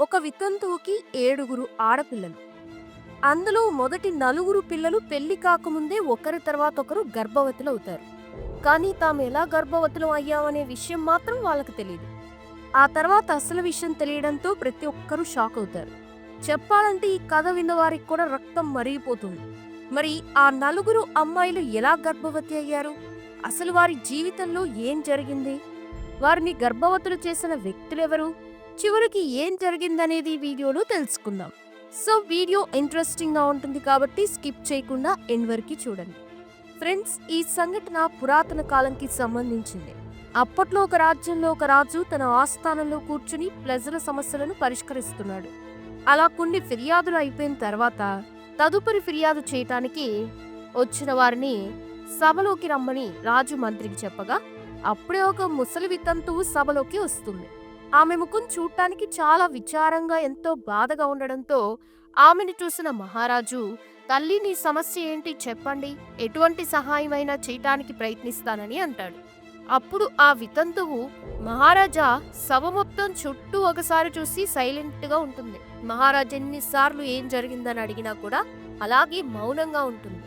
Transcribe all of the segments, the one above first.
ఒక వితంతువుకి ఏడుగురు ఆడపిల్లలు. అందులో మొదటి నలుగురు పిల్లలు పెళ్ళి కాకముందే ఒకరి తర్వాత ఒకరు గర్భవతులు అవుతారు కానీ తాము ఎలా గర్భవతులు అయ్యామనే విషయం మాత్రం వాళ్ళకి తెలియదు ఆ తర్వాత అసలు విషయం తెలియడంతో ప్రతి ఒక్కరూ షాక్ అవుతారు. చెప్పాలంటే ఈ కథ విన్న వారికి కూడా రక్తం మరిగిపోతుంది. మరి ఆ నలుగురు అమ్మాయిలు ఎలా గర్భవతి అయ్యారు? అసలు వారి జీవితంలో ఏం జరిగింది? వారిని గర్భవతులు చేసిన వ్యక్తులెవరు? చివరికి ఏం జరిగిందనేది వీడియోలో తెలుసుకుందాం. సో వీడియో ఇంట్రెస్టింగ్గా ఉంటుంది కాబట్టి స్కిప్ చేయకుండా ఎండ్ వరకు చూడండి. ఫ్రెండ్స్ ఈ సంఘటన పురాతన కాలంకి సంబంధించింది. అప్పట్లో ఒక రాజ్యంలో ఒక రాజు తన ఆస్థానంలో కూర్చుని ప్రజల సమస్యలను పరిష్కరిస్తున్నాడు. అలా కొన్ని ఫిర్యాదులు అయిపోయిన తర్వాత తదుపరి ఫిర్యాదు చేయటానికి వచ్చిన వారిని సభలోకి రమ్మని రాజు మంత్రికి చెప్పగా అప్పుడే ఒక ముసలి వితంతువు సభలోకి వస్తుంది. ఆమె ముఖం చూడటానికి చాలా విచారంగా ఎంతో బాధగా ఉండడంతో ఆమెను చూసిన మహారాజు తల్లి నీ సమస్య ఏంటి? చెప్పండి. ఎటువంటి సహాయమైనా చేయటానికి ప్రయత్నిస్తానని అంటాడు. అప్పుడు ఆ వితంతువు మహారాజా సభ మొత్తం చుట్టూ ఒకసారి చూసి సైలెంట్గా ఉంటుంది. మహారాజు ఎన్నిసార్లు ఏం జరిగిందని అడిగినా కూడా అలాగే మౌనంగా ఉంటుంది.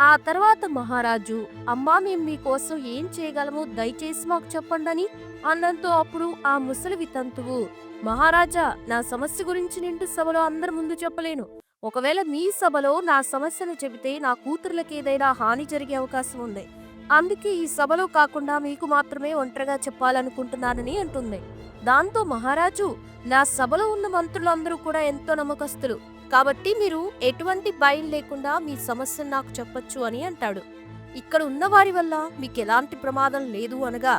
ఆ తర్వాత మహారాజు అమ్మా మేము మీకోసం ఏం చేయగలము దయచేసి మాకు చెప్పండని అన్నంతో అప్పుడు ఆ ముసలి వితంతువు మహారాజా నా సమస్య గురించి నిండు సభలో అందరి ముందు చెప్పలేను. ఒకవేళ మీ సభలో నా సమస్యను చెబితే నా కూతుర్లకి ఏదైనా హాని జరిగే అవకాశం ఉంది. అందుకే ఈ సభలో కాకుండా మీకు మాత్రమే ఒంటరిగా చెప్పాలనుకుంటున్నానని అంటుంది. దాంతో మహారాజు నా సభలో ఉన్న మంత్రులందరూ కూడా ఎంతో నమ్మకస్తులు. కాబట్టి మీరు ఎటువంటి భయం లేకుండా మీ సమస్యను నాకు చెప్పొచ్చు అని అంటాడు. ఇక్కడ ఉన్న వారి వల్ల మీకు ఎలాంటి ప్రమాదం లేదు అనగా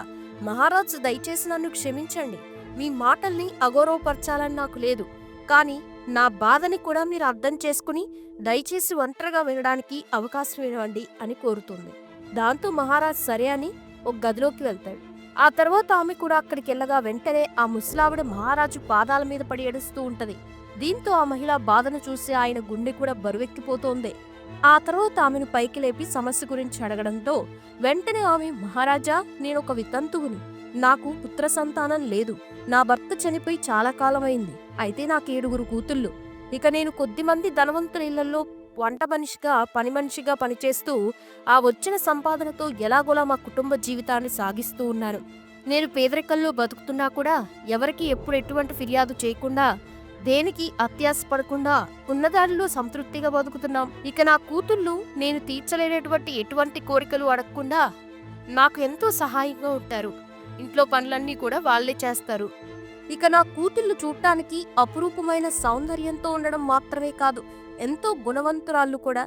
మహారాజు దయచేసి నన్ను క్షమించండి. మీ మాటల్ని అగౌరవపరచాలని నాకు లేదు. కానీ నా బాధని కూడా మీరు అర్థం చేసుకుని దయచేసి ఒంటరిగా వినడానికి అవకాశం ఇవ్వండి అని కోరుతుంది. దాంతో మహారాజ్ సరే అని ఒక గదిలోకి వెళ్తాడు. ఆ తర్వాత ఆమె కూడా అక్కడికి వెళ్ళగా వెంటనే ఆ ముసలావిడ మహారాజు పాదాల మీద పడి ఏడుస్తూ ఉంటది. దీంతో ఆ మహిళ బాధను చూసి ఆయన గుండె కూడా బరువెక్కిపోతోంది. ఆ తర్వాత ఆమెను పైకి లేపి సమస్య గురించి అడగడంతో వెంటనే ఆమె మహారాజా నేనొక వితంతువుని. నాకు పుత్ర సంతానం లేదు. నా భర్త చనిపోయి చాలా కాలమైంది. అయితే నాకు ఏడుగురు కూతుళ్ళు. ఇక నేను కొద్దిమంది ధనవంతుల ఇళ్ళలో వంట మనిషిగా పని మనిషిగా పనిచేస్తూ ఆ వచ్చిన సంపాదనతో ఎలాగోలా మా కుటుంబ జీవితాన్ని సాగిస్తూ ఉన్నాను. నేను పేదరికంలో బతుకుతున్నా కూడా ఎవరికి ఎప్పుడు ఎటువంటి ఫిర్యాదు చేయకుండా దేనికి అత్యాసపడకుండా ఉన్నదానిలో సంతృప్తిగా బతుకుతున్నాం. ఇక నా కూతుళ్ళు నేను తీర్చలేనటువంటి ఎటువంటి కోరికలు అడగకుండా నాకు ఎంతో సహాయంగా ఉంటారు. ఇంట్లో పనులన్నీ కూడా వాళ్ళే చేస్తారు. ఇక నా కూతుళ్ళు చూడటానికి అపురూపమైన సౌందర్యంతో ఉండడం మాత్రమే కాదు ఎంతో గుణవంతురాళ్ళు కూడా.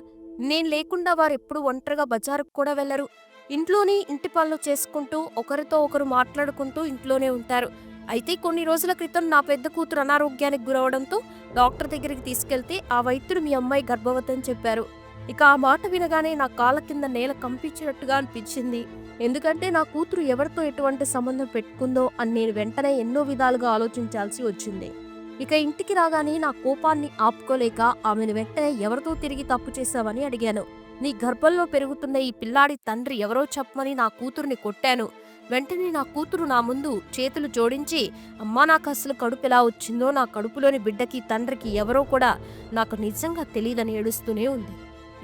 నేను లేకుండా వారు ఎప్పుడు ఒంటరిగా బజారుకు కూడా వెళ్ళరు ఇంట్లోనే ఇంటి పనులు చేసుకుంటూ ఒకరితో ఒకరు మాట్లాడుకుంటూ ఇంట్లోనే ఉంటారు. అయితే కొన్ని రోజుల క్రితం నా పెద్ద కూతురు అనారోగ్యానికి గురవడంతో డాక్టర్ దగ్గరికి తీసుకెళ్తే ఆ వైద్యుడు మీ అమ్మాయి గర్భవతి అని చెప్పారు. ఇక ఆ మాట వినగానే నా కాళ్ళ కింద నేల కంపించినట్టుగా అనిపించింది. ఎందుకంటే నా కూతురు ఎవరితో ఎటువంటి సంబంధం పెట్టుకుందో అని నేను వెంటనే ఎన్నో విధాలుగా ఆలోచించాల్సి వచ్చింది. ఇక ఇంటికి రాగానే నా కోపాన్ని ఆపుకోలేక ఆమెను వెంటనే ఎవరితో తిరిగి తప్పు చేశావని అడిగాను. నీ గర్భంలో పెరుగుతున్న ఈ పిల్లాడి తండ్రి ఎవరో చెప్పమని నా కూతుర్ని కొట్టాను. వెంటనే నా కూతురు నా ముందు చేతులు జోడించి అమ్మా నాకు అసలు కడుపు ఎలా వచ్చిందో నా కడుపులోని బిడ్డకి తండ్రికి ఎవరో కూడా నాకు నిజంగా తెలియదని ఏడుస్తూనే ఉంది.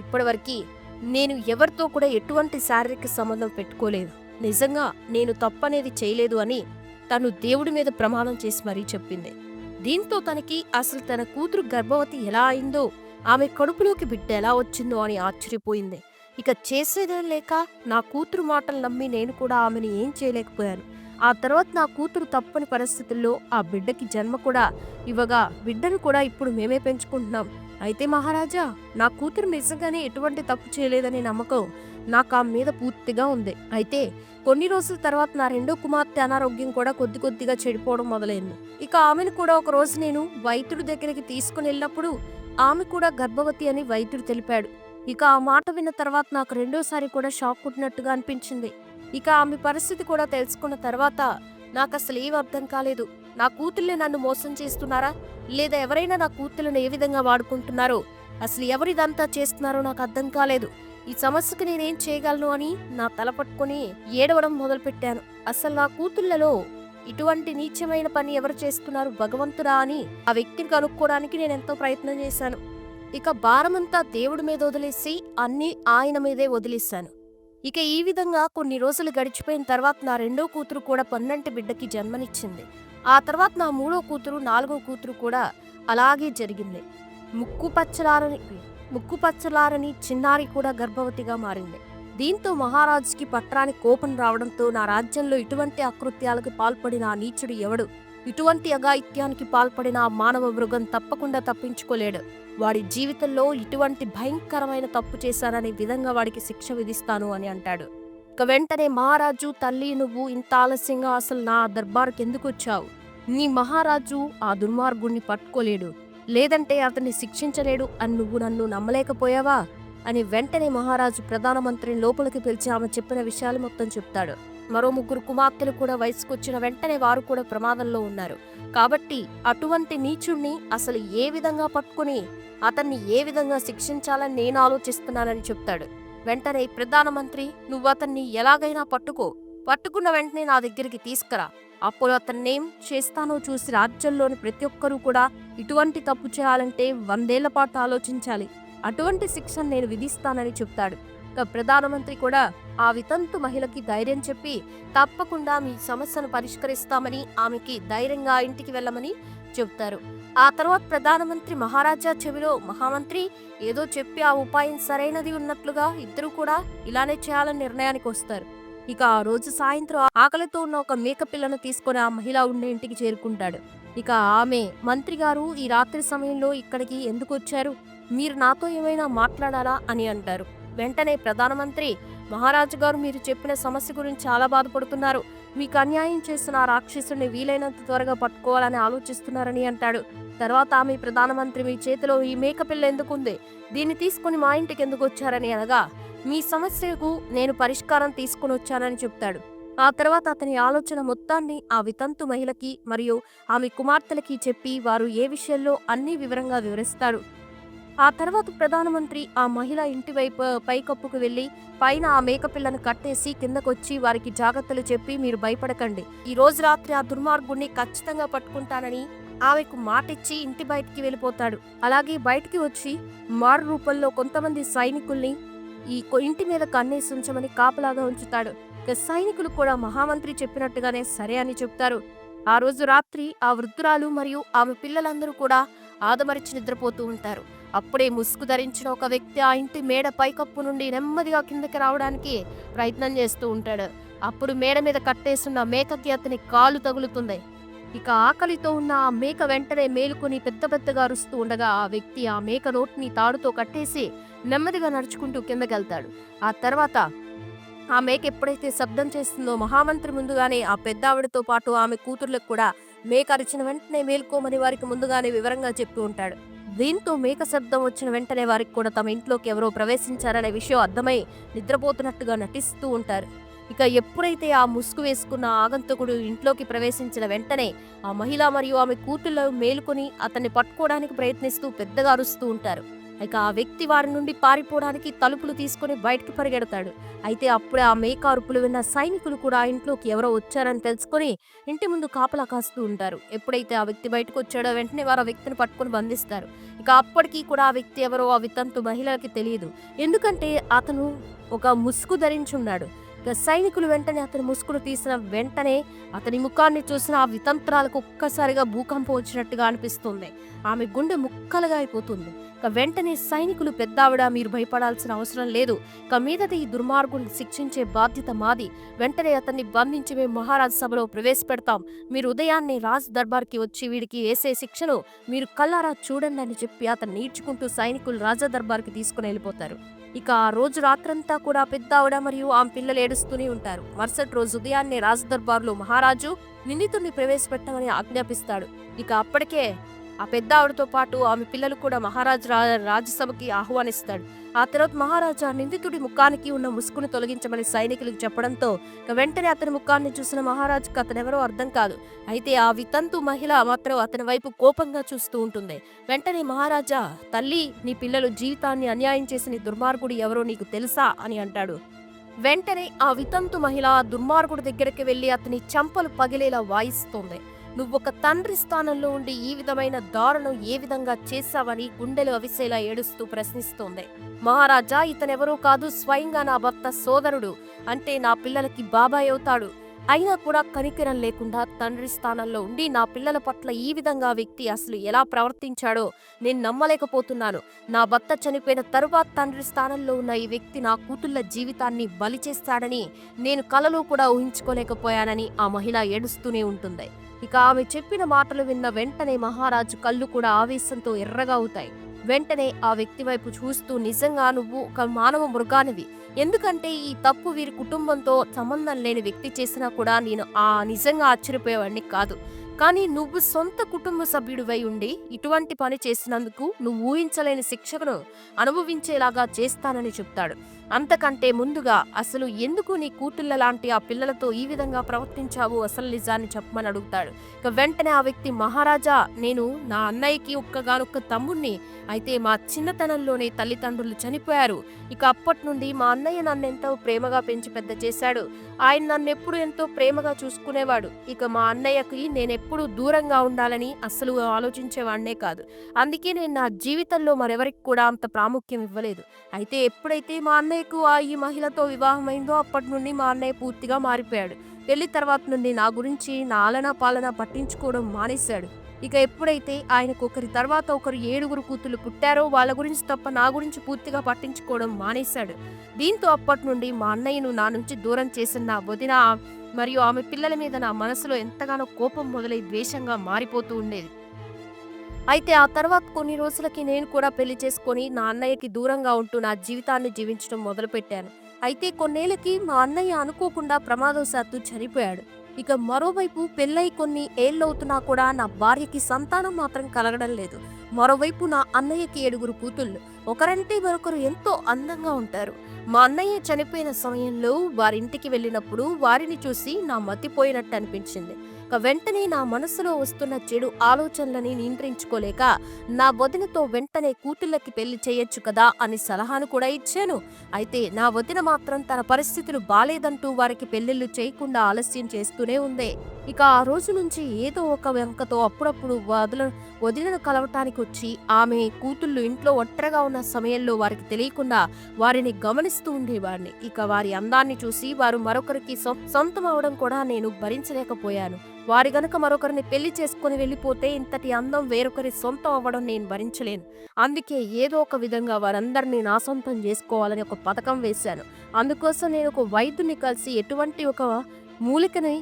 ఇప్పటివరకు నేను ఎవరితో కూడా ఎటువంటి శారీరక సంబంధం పెట్టుకోలేదు. నిజంగా నేను తప్పనేది చేయలేదు అని తను దేవుడి మీద ప్రమాణం చేసి మరీ చెప్పింది. దీంతో తనకి అసలు తన కూతురు గర్భవతి ఎలా అయిందో ఆమె కడుపులోకి బిడ్డ ఎలా వచ్చిందో అని ఆశ్చర్యపోయింది. ఇక చేసేదేం లేక నా కూతురు మాటలు నమ్మి నేను కూడా ఆమెను ఏం చేయలేకపోయాను. ఆ తర్వాత నా కూతురు తప్పని పరిస్థితుల్లో ఆ బిడ్డకి జన్మ కూడా ఇవ్వగా బిడ్డను కూడా ఇప్పుడు మేమే పెంచుకుంటున్నాం. అయితే మహారాజా నా కూతురు నిజంగానే ఎటువంటి తప్పు చేయలేదనే నమ్మకం నాకు ఆమె మీద పూర్తిగా ఉంది. అయితే కొన్ని రోజుల తర్వాత నా రెండో కుమార్తె అనారోగ్యం కూడా కొద్ది కొద్దిగా చెడిపోవడం మొదలైంది. ఇక ఆమెను కూడా ఒక రోజు నేను వైద్యుడి దగ్గరికి తీసుకుని వెళ్ళినప్పుడు ఆమె కూడా గర్భవతి అని వైద్యుడు తెలిపాడు. ఇక ఆ మాట విన్న తర్వాత నాకు రెండోసారి కూడా షాక్ కొట్టినట్టుగా అనిపించింది. ఇక ఆమె పరిస్థితి కూడా తెలుసుకున్న తర్వాత నాకు అసలు ఏం అర్థం కాలేదు. నా కూతుళ్ళే నన్ను మోసం చేస్తున్నారా? లేదా ఎవరైనా నా కూతుళ్ళను ఏ విధంగా వాడుకుంటున్నారో? అసలు ఎవరిదంతా చేస్తున్నారో నాకు అర్థం కాలేదు. ఈ సమస్యకు నేనేం చేయగలను అని నా తల పట్టుకుని ఏడవడం మొదలుపెట్టాను. అసలు నా కూతుళ్ళలో ఇటువంటి నీచమైన పని ఎవరు చేస్తున్నారు? భగవంతుడా అని ఆ వ్యక్తిని కనుక్కోవడానికి నేను ఎంతో ప్రయత్నం చేశాను. ఇక భారమంతా దేవుడి మీద వదిలేసి అన్ని ఆయన మీదే వదిలేశాను. ఇక ఈ విధంగా కొన్ని రోజులు గడిచిపోయిన తర్వాత నా రెండో కూతురు కూడా పన్నంటి బిడ్డకి జన్మనిచ్చింది. ఆ తర్వాత నా మూడో కూతురు నాలుగో కూతురు కూడా అలాగే జరిగింది. ముక్కు పచ్చలారని ముక్కు పచ్చలారని చిన్నారి కూడా గర్భవతిగా మారింది. దీంతో మహారాజుకి పట్రాని కోపం రావడంతో నా రాజ్యంలో ఇటువంటి అకృత్యాలకు పాల్పడిన ఆ నీచుడు ఎవడు? ఇటువంటి అఘాయిత్యానికి పాల్పడిన ఆ మానవ మృగం తప్పకుండా తప్పించుకోలేడు. వాడి జీవితంలో ఇటువంటి భయంకరమైన తప్పు చేశాననే విధంగా వాడికి శిక్ష విధిస్తాను అని అంటాడు. ఇక వెంటనే మహారాజు తల్లి నువ్వు ఇంత ఆలస్యంగా అసలు నా దర్బార్కి ఎందుకు వచ్చావు? నీ మహారాజు ఆ దుర్మార్గుణ్ణి పట్టుకోలేడు. లేదంటే అతన్ని శిక్షించలేడు అని నువ్వు నన్ను నమ్మలేకపోయావా? అని వెంటనే మహారాజు ప్రధానమంత్రిని లోపలికి పిలిచి ఆమె చెప్పిన విషయాలు మొత్తం చెప్తాడు. మరో ముగ్గురు కుమార్తెలు కూడా వయసుకొచ్చిన వెంటనే వారు కూడా ప్రమాదంలో ఉన్నారు. కాబట్టి అటువంటి నీచుణ్ణి అసలు ఏ విధంగా పట్టుకుని అతన్ని ఏ విధంగా శిక్షించాలని నేను ఆలోచిస్తున్నానని చెప్తాడు. వెంటనే ప్రధానమంత్రి నువ్వు అతన్ని ఎలాగైనా పట్టుకో. పట్టుకున్న వెంటనే నా దగ్గరికి తీసుకురా. అప్పుడు అతన్నేం చేస్తానో చూసి రాజ్యంలోని ప్రతి ఒక్కరూ కూడా ఇటువంటి తప్పు చేయాలంటే వందేళ్ళ పాటు ఆలోచించాలి. అటువంటి శిక్షను నేను విధిస్తానని చెప్తాడు. ఇక ప్రధానమంత్రి కూడా ఆ వితంతు మహిళకి ధైర్యం చెప్పి తప్పకుండా మీ సమస్యను పరిష్కరిస్తామని ఆమెకి ధైర్యంగా ఇంటికి వెళ్ళమని చెప్తారు ఆ తర్వాత ప్రధానమంత్రి మహారాజా చెవిలో మహామంత్రి ఏదో చెప్పి ఆ ఉపాయం సరైనది ఉన్నట్లుగా ఇద్దరు కూడా ఇలానే చేయాలని నిర్ణయానికి వస్తారు. ఇక ఆ రోజు సాయంత్రం ఆకలితో ఉన్న ఒక మేకపిల్లను తీసుకొని ఆ మహిళ ఉండే ఇంటికి చేరుకుంటాడు. ఇక ఆమె మంత్రి గారు ఈ రాత్రి సమయంలో ఇక్కడికి ఎందుకు వచ్చారు? మీరు నాతో ఏమైనా మాట్లాడాలా అని అంటారు. వెంటనే ప్రధానమంత్రి మహారాజు గారు మీరు చెప్పిన సమస్య గురించి చాలా బాధపడుతున్నారు. మీకు అన్యాయం చేసిన ఆ రాక్షసుని వీలైనంత త్వరగా పట్టుకోవాలని ఆలోచిస్తున్నారని అంటాడు. తర్వాత ఆమె ప్రధానమంత్రి మీ చేతిలో ఈ మేకపిల్ల ఎందుకుంది? దీన్ని తీసుకుని మా ఇంటికి ఎందుకు వచ్చారని అనగా మీ సమస్యకు నేను పరిష్కారం తీసుకుని వచ్చానని చెప్తాడు. ఆ తర్వాత అతని ఆలోచన మొత్తాన్ని ఆ వితంతు మహిళకి మరియు ఆమె కుమార్తెలకి చెప్పి వారు ఏ విషయంలో అన్ని వివరంగా వివరిస్తాడు ఆ తర్వాత ప్రధానమంత్రి ఆ మహిళ ఇంటి వైపు పైకప్పుకు వెళ్ళి పైన ఆ మేకపిల్లను కట్టేసి కిందకొచ్చి వారికి జాగ్రత్తలు చెప్పి మీరు భయపడకండి. ఈ రోజు రాత్రి ఆ దుర్మార్గుణ్ణి ఖచ్చితంగా పట్టుకుంటానని ఆమెకు మాటిచ్చి ఇంటి బయటికి వెళ్ళిపోతాడు. అలాగే బయటికి వచ్చి మారు రూపంలో కొంతమంది సైనికుల్ని ఈ ఇంటి మీద కన్నేసి ఉంచమని కాపలాగా ఉంచుతాడు. సైనికులు కూడా మహామంత్రి చెప్పినట్టుగానే సరే అని చెప్తారు. ఆ రోజు రాత్రి ఆ వృద్ధురాలు మరియు ఆమె పిల్లలందరూ కూడా ఆదమరిచి నిద్రపోతూ ఉంటారు. అప్పుడే ముసుగు ధరించిన ఒక వ్యక్తి ఆ ఇంటి మేడ పైకప్పు నుండి నెమ్మదిగా కిందకి రావడానికి ప్రయత్నం చేస్తూ ఉంటాడు. అప్పుడు మేడ మీద కట్టేస్తున్న మేకకి అతని కాలు తగులుతుంది. ఇక ఆకలితో ఉన్న ఆ మేక వెంటనే మేలుకొని పెద్ద పెద్దగా అరుస్తూ ఉండగా ఆ వ్యక్తి ఆ మేక నోటిని తాడుతో కట్టేసి నెమ్మదిగా నడుచుకుంటూ కిందకెళ్తాడు. ఆ తర్వాత ఆ మేక ఎప్పుడైతే శబ్దం చేస్తుందో మహామంత్రి ముందుగానే ఆ పెద్ద ఆవిడతో పాటు ఆమె కూతుర్లకు కూడా మేక అరిచిన వెంటనే మేల్కోమని వారికి ముందుగానే వివరంగా చెప్తూ ఉంటాడు. దీంతో మేక శబ్దం వచ్చిన వెంటనే వారికి కూడా తమ ఇంట్లోకి ఎవరో ప్రవేశించారనే విషయం అర్థమై నిద్రపోతున్నట్టుగా నటిస్తూ ఉంటారు. ఇక ఎప్పుడైతే ఆ ముసుగు వేసుకున్న ఆగంతకుడు ఇంట్లోకి ప్రవేశించిన వెంటనే ఆ మహిళ మరియు ఆమె కూతుళ్ళు మేలుకొని అతన్ని పట్టుకోవడానికి ప్రయత్నిస్తూ పెద్దగా అరుస్తూ ఉంటారు. ఇక ఆ వ్యక్తి వారి నుండి పారిపోవడానికి తలుపులు తీసుకుని బయటకు పరిగెడతాడు. అయితే అప్పుడే ఆ మేక అరుపులు విన్న సైనికులు కూడా ఆ ఇంట్లోకి ఎవరో వచ్చారని తెలుసుకొని ఇంటి ముందు కాపలా కాస్తూ ఉంటారు. ఎప్పుడైతే ఆ వ్యక్తి బయటకు వచ్చాడో వెంటనే వారు ఆ వ్యక్తిని పట్టుకొని బంధిస్తారు. ఇక అప్పటికీ కూడా ఆ వ్యక్తి ఎవరో ఆ వితంతు మహిళలకి తెలియదు. ఎందుకంటే అతను ఒక ముసుగు ధరించి ఉన్నాడు. సైనికులు వెంటనే అతని ముసుగును తీసిన వెంటనే అతని ముఖాన్ని చూసిన ఆ వితంత్రాలకు ఒక్కసారిగా భూకంపం వచ్చినట్టుగా అనిపిస్తుంది. ఆమె గుండె ముక్కలుగా అయిపోతుంది. ఇక వెంటనే సైనికులు పెద్దావిడ మీరు భయపడాల్సిన అవసరం లేదు. ఇక మీదట ఈ దుర్మార్గుని శిక్షించే బాధ్యత మాది. వెంటనే అతన్ని బంధించి మేము మహారాజ సభలో ప్రవేశపెడతాం. మీరు ఉదయాన్నే రాజ్ దర్బార్కి వచ్చి వీడికి వేసే శిక్షను మీరు కల్లారా చూడండి అని చెప్పి అతను నీడ్చుకుంటూ సైనికులు రాజా దర్బార్కి తీసుకుని వెళ్ళిపోతారు. ఇక ఆ రోజు రాత్రంతా కూడా పెద్ద ఆవిడ మరియు ఆమె పిల్లలు ఏడుస్తూనే ఉంటారు. మరుసటి రోజు ఉదయాన్నే రాజదర్బార్లో మహారాజు నిందితుడిని ప్రవేశపెట్టమని ఆజ్ఞాపిస్తాడు. ఇక అప్పటికే ఆ పెద్ద ఆవిడతో పాటు ఆమె పిల్లలు కూడా మహారాజు రా రాజ్యసభకి ఆహ్వానిస్తాడు. ఆ తర్వాత మహారాజా నిందితుడి ముఖానికి ఉన్న ముసుగును తొలగించమని సైనికులకు చెప్పడంతో ఇక వెంటనే అతని ముఖాన్ని చూసిన మహారాజుకు అతనెవరో అర్థం కాదు. అయితే ఆ వితంతు మహిళ మాత్రం అతని వైపు కోపంగా చూస్తూ ఉంటుంది. వెంటనే మహారాజా తల్లి నీ పిల్లలు జీవితాన్ని అన్యాయం చేసిన దుర్మార్గుడు ఎవరో నీకు తెలుసా? అని అంటాడు. వెంటనే ఆ వితంతు మహిళ ఆ దుర్మార్గుడి దగ్గరికి వెళ్ళి అతని చంపలు పగిలేలా వాయిస్తోంది. నువ్వు ఒక తండ్రి స్థానంలో ఉండి ఈ విధమైన దారుణం ఏ విధంగా చేశావని గుండెలు అవిసేలా ఏడుస్తూ ప్రశ్నిస్తోంది. మహారాజా ఇతనెవరూ కాదు స్వయంగా నా భర్త సోదరుడు. అంటే నా పిల్లలకి బాబాయ్ అవుతాడు. అయినా కూడా కనికరం లేకుండా తండ్రి స్థానంలో ఉండి నా పిల్లల పట్ల ఈ విధంగా వ్యక్తి అసలు ఎలా ప్రవర్తించాడో నేను నమ్మలేకపోతున్నాను. నా భర్త చనిపోయిన తరువాత తండ్రి స్థానంలో ఉన్న ఈ వ్యక్తి నా కూతుళ్ళ జీవితాన్ని బలి చేస్తాడని నేను కలలో కూడా ఊహించుకోలేకపోయానని ఆ మహిళ ఏడుస్తూనే ఉంటుంది. ఇక ఆమె చెప్పిన మాటలు విన్న వెంటనే మహారాజు కళ్ళు కూడా ఆవేశంతో ఎర్రగా అవుతాయి. వెంటనే ఆ వ్యక్తి వైపు చూస్తూ నిజంగా నువ్వు ఒక మానవ మృగానివి. ఎందుకంటే ఈ తప్పు వీరి కుటుంబంతో సంబంధం లేని వ్యక్తి చేసినా కూడా నేను ఆ నిజంగా ఆశ్చర్యపోయేవాడిని కాదు. కానీ నువ్వు సొంత కుటుంబ సభ్యుడివై ఉండి ఇటువంటి పని చేసినందుకు నువ్వు ఊహించలేని శిక్షను అనుభవించేలాగా చేస్తానని చెప్తాడు. అంతకంటే ముందుగా అసలు ఎందుకు నీ కూతుళ్ళ లాంటి ఆ పిల్లలతో ఈ విధంగా ప్రవర్తించావు అసలు నిజాన్ని చెప్పమని అడుగుతాడు. ఇక వెంటనే ఆ వ్యక్తి మహారాజా నేను నా అన్నయ్యకి ఒక్కగానొక్క తమ్ముణ్ణి. అయితే మా చిన్నతనంలోనే తల్లిదండ్రులు చనిపోయారు. ఇక అప్పటి నుండి మా అన్నయ్య నన్ను ఎంతో ప్రేమగా పెంచి పెద్ద చేశాడు. ఆయన నన్ను ఎప్పుడు ఎంతో ప్రేమగా చూసుకునేవాడు. ఇక మా అన్నయ్యకి ఎప్పుడు దూరంగా ఉండాలని అస్సలు ఆలోచించేవాడినే కాదు. అందుకే నేను నా జీవితంలో మరెవరికి కూడా అంత ప్రాముఖ్యం ఇవ్వలేదు. అయితే ఎప్పుడైతే మా అన్నయ్యకు ఆ ఈ మహిళతో వివాహమైందో అప్పటి నుండి మా అన్నయ్య పూర్తిగా మారిపోయాడు. పెళ్ళి తర్వాత నుండి నా గురించి నా ఆలనా పాలన పట్టించుకోవడం మానేశాడు. ఇక ఎప్పుడైతే ఆయనకు ఒకరి తర్వాత ఒకరు ఏడుగురు కూతులు పుట్టారో వాళ్ళ గురించి తప్ప నా గురించి పూర్తిగా పట్టించుకోవడం మానేశాడు. దీంతో అప్పటి నుండి మా అన్నయ్యను నా నుంచి దూరం చేసిన నా వదిన మరియు ఆమె పిల్లల మీద నా మనసులో ఎంతగానో కోపం మొదలై ద్వేషంగా మారిపోతూ ఉండేది. అయితే ఆ తర్వాత కొన్ని రోజులకి నేను కూడా పెళ్ళి చేసుకొని నా అన్నయ్యకి దూరంగా ఉంటూ నా జీవితాన్ని జీవించడం మొదలుపెట్టాను. అయితే కొన్నేళ్ళకి మా అన్నయ్య అనుకోకుండా ప్రమాదవశాత్తు చనిపోయాడు. ఇక మరోవైపు పెళ్ళై కొన్ని ఏళ్ళవుతున్నా కూడా నా భార్యకి సంతానం మాత్రం కలగడం లేదు. మరోవైపు నా అన్నయ్యకి ఏడుగురు కూతుళ్ళు. ఒకరంటే మరొకరు ఎంతో అందంగా ఉంటారు. మా అన్నయ్య చనిపోయిన సమయంలో వారింటికి వెళ్ళినప్పుడు వారిని చూసి నా మతిపోయినట్టు అనిపించింది. వెంటనే నా మనసులో వస్తున్న చెడు ఆలోచనలని నియంత్రించుకోలేక నా వదినతో వెంటనే కూతుళ్ళకి పెళ్ళి చేయొచ్చు కదా అని సలహాను కూడా ఇచ్చాను. అయితే నా వదిన మాత్రం తన పరిస్థితులు బాలేదంటూ వారికి పెళ్ళిళ్ళు చేయకుండా ఆలస్యం చేస్తూనే ఉంది. ఇక ఆ రోజు నుంచి ఏదో ఒక వెంకతో అప్పుడప్పుడు వదల వదినను కలవటానికి వచ్చి ఆమె కూతుళ్ళు ఇంట్లో ఒట్టరగా ఉన్న సమయంలో వారికి తెలియకుండా వారిని గమనిస్తూ ఉండేవాడిని. ఇక వారి అందాన్ని చూసి వారు మరొకరికి సొంతం అవడం కూడా నేను భరించలేకపోయాను. వారి గనుక మరొకరిని పెళ్ళి చేసుకుని వెళ్ళిపోతే ఇంతటి అందం వేరొకరి సొంతం అవ్వడం నేను భరించలేను. అందుకే ఏదో ఒక విధంగా వారందరినీ నా సొంతం చేసుకోవాలని ఒక పథకం వేశాను. అందుకోసం నేను ఒక వైద్యుని కలిసి ఎటువంటి ఒక మూలికని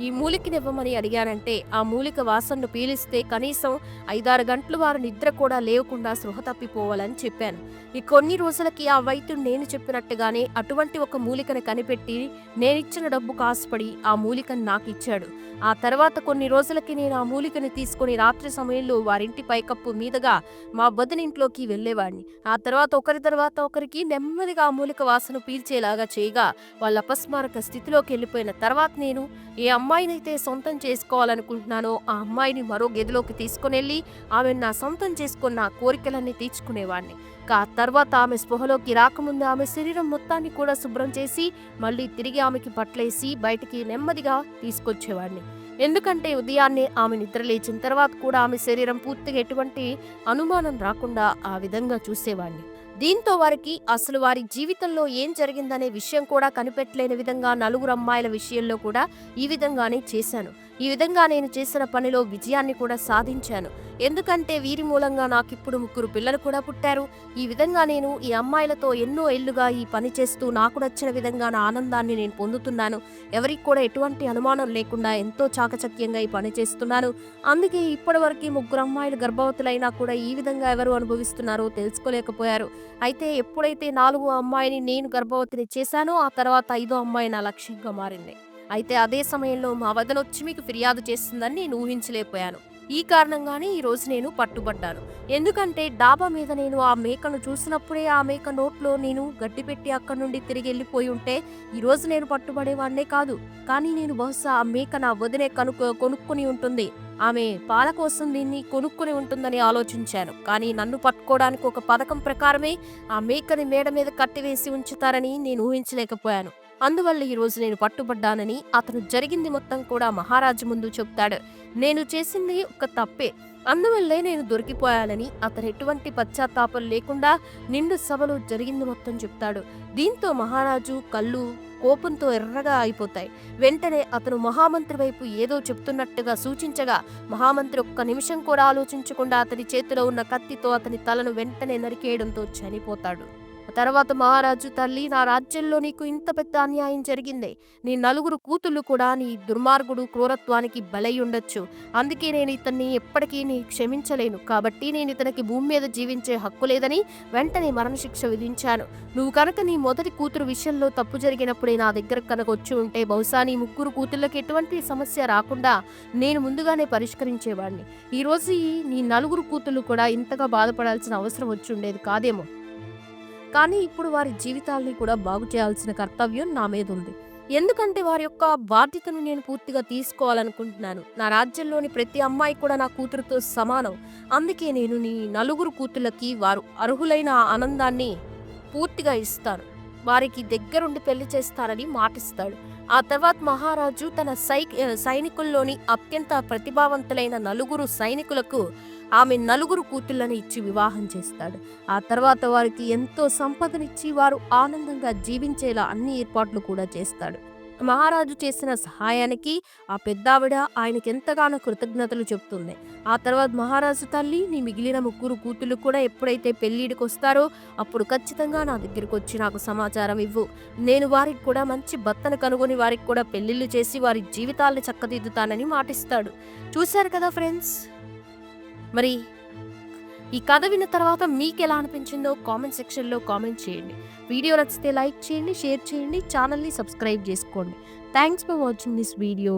ఈ మూలికనివ్వమని అడిగానంటే ఆ మూలిక వాసనను పీలిస్తే కనీసం ఐదారు గంటలు వారు నిద్ర కూడా లేవకుండా సృహ తప్పిపోవాలని చెప్పాను. ఈ కొన్ని రోజులకి ఆ వైద్యుడు నేను చెప్పినట్టుగానే అటువంటి ఒక మూలికను కనిపెట్టి నేనిచ్చిన డబ్బు కాసుపడి ఆ మూలికను నాకు ఇచ్చాడు ఆ తర్వాత కొన్ని రోజులకి నేను ఆ మూలికను తీసుకొని రాత్రి సమయంలో వారింటి పైకప్పు మీదుగా మా వదినింట్లోకి వెళ్ళేవాడిని. ఆ తర్వాత ఒకరి తర్వాత ఒకరికి నెమ్మదిగా ఆ మూలిక వాసన పీల్చేలాగా చేయగా వాళ్ళ అపస్మారక స్థితిలోకి వెళ్ళిపోయిన తర్వాత నేను ఏ అమ్మాయినైతే సొంతం చేసుకోవాలనుకుంటున్నానో ఆ అమ్మాయిని మరో గదిలోకి తీసుకుని వెళ్ళి ఆమెను నా సొంతం చేసుకున్న కోరికలన్నీ తీర్చుకునేవాడిని కా తర్వాత ఆమె స్పృహలోకి రాకముందు ఆమె శరీరం మొత్తాన్ని కూడా శుభ్రం చేసి మళ్ళీ తిరిగి ఆమెకి పట్లేసి బయటికి నెమ్మదిగా తీసుకొచ్చేవాడిని ఎందుకంటే ఉదయాన్నే ఆమె నిద్ర లేచిన తర్వాత కూడా ఆమె శరీరం పూర్తిగా ఎటువంటి అనుమానం రాకుండా ఆ విధంగా చూసేవాడిని దీంతో వారికి అసలు వారి జీవితంలో ఏం జరిగిందనే విషయం కూడా కనిపెట్టలేని విధంగా నలుగురు అమ్మాయిల విషయంలో కూడా ఈ విధంగానే చేశాను. ఈ విధంగా నేను చేసిన పనిలో విజయాన్ని కూడా సాధించాను. ఎందుకంటే వీరి మూలంగా నాకు ఇప్పుడు ముగ్గురు పిల్లలు కూడా పుట్టారు. ఈ విధంగా నేను ఈ అమ్మాయిలతో ఎన్నో ఏళ్ళుగా ఈ పని చేస్తూ నాకు నచ్చిన విధంగా నా ఆనందాన్ని నేను పొందుతున్నాను. ఎవరికి కూడా ఎటువంటి అనుమానం లేకుండా ఎంతో చాకచక్యంగా ఈ పని చేస్తున్నాను. అందుకే ఇప్పటివరకు ముగ్గురు అమ్మాయిలు గర్భవతులైనా కూడా ఈ విధంగా ఎవరు అనుభవిస్తున్నారో తెలుసుకోలేకపోయారు. అయితే ఎప్పుడైతే నాలుగో అమ్మాయిని నేను గర్భవతిని చేశానో ఆ తర్వాత ఐదో అమ్మాయి నా లక్ష్యంగా మారింది. అయితే అదే సమయంలో మా వదన వచ్చి మీకు ఫిర్యాదు చేస్తుందని నేను ఊహించలేకపోయాను. ఈ కారణంగానే ఈ రోజు నేను పట్టుబడ్డాను. ఎందుకంటే డాబా మీద నేను ఆ మేకను చూసినప్పుడే ఆ మేక నోట్లో నేను గడ్డి పెట్టి అక్కడి నుండి తిరిగి వెళ్ళిపోయి ఉంటే ఈరోజు నేను పట్టుబడేవాడినే కాదు. కానీ నేను బహుశా ఆ మేక నా వదినే కనుక కొనుక్కుని ఉంటుంది. ఆమె పాల కోసం దీన్ని కొనుక్కొని ఉంటుందని ఆలోచించాను. కానీ నన్ను పట్టుకోవడానికి ఒక పథకం ప్రకారమే ఆ మేకని మేడ మీద కట్టివేసి ఉంచుతారని నేను ఊహించలేకపోయాను. అందువల్ల ఈరోజు నేను పట్టుబడ్డానని అతను జరిగింది మొత్తం కూడా మహారాజు ముందు చెప్తాడు. నేను చేసింది ఒక తప్పే. అందువల్లే నేను దొరికిపోయానని అతను ఎటువంటి పశ్చాత్తాపం లేకుండా నిండు సభలో జరిగింది మొత్తం చెప్తాడు. దీంతో మహారాజు కళ్ళు కోపంతో ఎర్రగా అయిపోతాయి. వెంటనే అతను మహామంత్రి వైపు ఏదో చెప్తున్నట్టుగా సూచించగా మహామంత్రి ఒక్క నిమిషం కూడా ఆలోచించకుండా అతని చేతిలో ఉన్న కత్తితో అతని తలను వెంటనే నరికేయడంతో చనిపోతాడు. తర్వాత మహారాజు తల్లి నా రాజ్యంలో నీకు ఇంత పెద్ద అన్యాయం జరిగిందే. నీ నలుగురు కూతుళ్ళు కూడా నీ దుర్మార్గుడు క్రూరత్వానికి బలై ఉండొచ్చు అందుకే నేను ఇతన్ని ఎప్పటికీ నీ క్షమించలేను. కాబట్టి నేను ఇతనికి భూమి మీద జీవించే హక్కు లేదని వెంటనే మరణశిక్ష విధించాను. నువ్వు కనుక నీ మొదటి కూతురు విషయంలో తప్పు జరిగినప్పుడే నా దగ్గర కనుక వచ్చి ఉంటే బహుశా నీ ముగ్గురు కూతుళ్ళకి ఎటువంటి సమస్య రాకుండా నేను ముందుగానే పరిష్కరించేవాడిని ఈరోజు నీ నలుగురు కూతుళ్ళు కూడా ఇంతగా బాధపడాల్సిన అవసరం వచ్చి ఉండేది కాదేమో. కానీ ఇప్పుడు వారి జీవితాల్ని కూడా బాగు చేయాల్సిన కర్తవ్యం నా మీద ఉంది. ఎందుకంటే వారి యొక్క బాధ్యతను నేను పూర్తిగా తీసుకోవాలనుకుంటున్నాను. నా రాజ్యంలోని ప్రతి అమ్మాయి కూడా నా కూతురుతో సమానం. అందుకే నేను నీ నలుగురు కూతుళ్ళకి వారు అర్హులైన ఆనందాన్ని పూర్తిగా ఇస్తాను. వారికి దగ్గరుండి పెళ్ళి చేస్తానని మాటిస్తాడు. ఆ తర్వాత మహారాజు తన సై సైనికుల్లోని అత్యంత ప్రతిభావంతులైన నలుగురు సైనికులకు ఆమె నలుగురు కూతుళ్ళని ఇచ్చి వివాహం చేస్తాడు. ఆ తర్వాత వారికి ఎంతో సంపదనిచ్చి వారు ఆనందంగా జీవించేలా అన్ని ఏర్పాట్లు కూడా చేస్తాడు. మహారాజు చేసిన సహాయానికి ఆ పెద్దావిడ ఆయనకి ఎంతగానో కృతజ్ఞతలు చెప్తుంది. ఆ తర్వాత మహారాజు తల్లి నీ మిగిలిన ముగ్గురు కూతుళ్ళు కూడా ఎప్పుడైతే పెళ్ళిడికి వస్తారో అప్పుడు ఖచ్చితంగా నా దగ్గరికి వచ్చి నాకు సమాచారం ఇవ్వు. నేను వారికి కూడా మంచి భర్తను కనుగొని వారికి కూడా పెళ్ళిళ్ళు చేసి వారి జీవితాలను చక్కదిద్దుతానని మాటిస్తాడు. చూశారు కదా ఫ్రెండ్స్? మరి ఈ కథ విన్న తర్వాత మీకు ఎలా అనిపించిందో కామెంట్ సెక్షన్లో కామెంట్ చేయండి. వీడియో నచ్చితే లైక్ చేయండి షేర్ చేయండి ఛానల్ని సబ్స్క్రైబ్ చేసుకోండి. Thanks for watching this video.